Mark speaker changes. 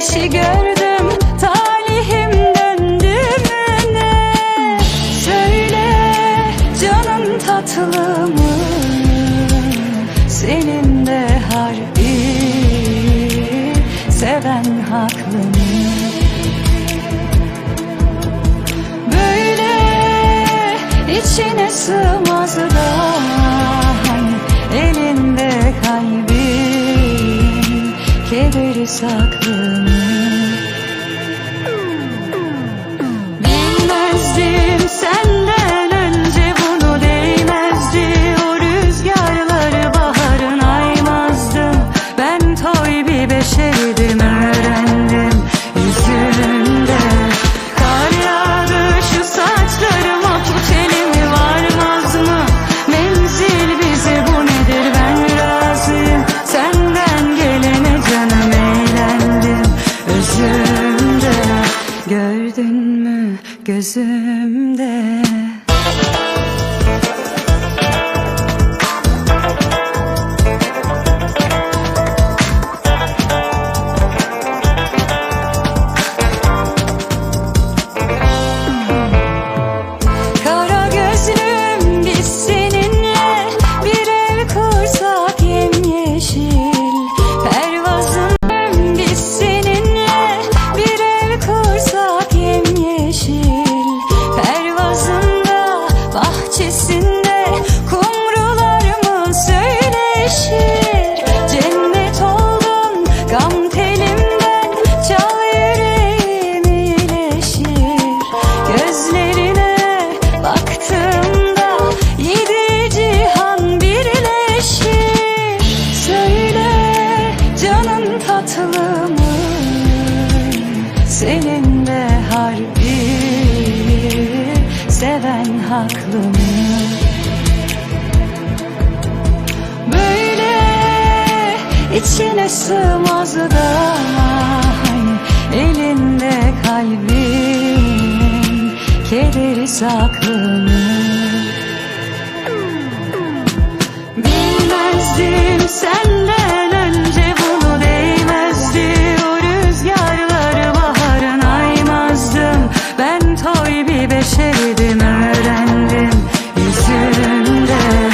Speaker 1: güneşi gördüm Talihim döndü mü ne? Söyle canım tatlı Senin de harbi Seven haklı mı Böyle içine sığmaz da Gördün mü gözümde birleşir Söyle canın tatlı mı? Senin de harbi seven haklı mı? Böyle içine sığmaz da hani elinde kalbin kederi saklı mı? Ben tabi beşerdim öğrendim. Yüzünden